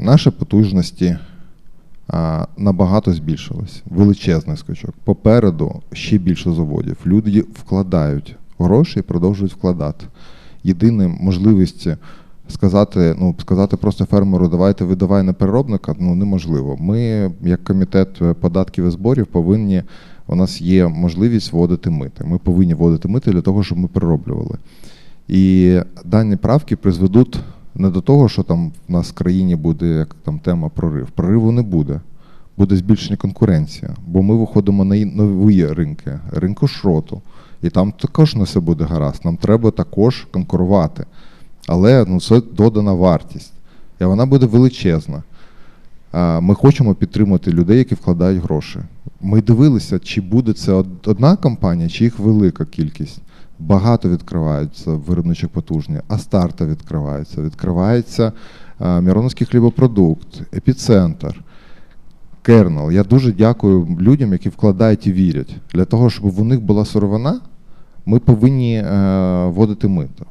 Наші потужності а, набагато збільшились. Величезний скачок. Попереду ще більше заводів. Люди вкладають гроші і продовжують вкладати. Єдина можливість сказати, ну, сказати просто фермеру, давайте видавай на переробника, ну неможливо. Ми, як комітет податків і зборів, повинні. У нас є можливість вводити мити. Ми повинні вводити мити для того, щоб ми перероблювали. І дані правки призведуть не до того, що там в нас в країні буде як там тема прорив. Прориву не буде. Буде збільшення конкуренція, бо ми виходимо на нові ринки, ринку шроту. І там також не все буде гаразд. Нам треба також конкурувати. Але ну, це додана вартість. І вона буде величезна. Ми хочемо підтримати людей, які вкладають гроші. Ми дивилися, чи буде це одна компанія, чи їх велика кількість. Багато відкриваються виробничих потужні, Астарта відкривається, відкривається а, Міроновський хлібопродукт, епіцентр, Кернел. Я дуже дякую людям, які вкладають і вірять. Для того, щоб у них була сировина, ми повинні е, вводити мито.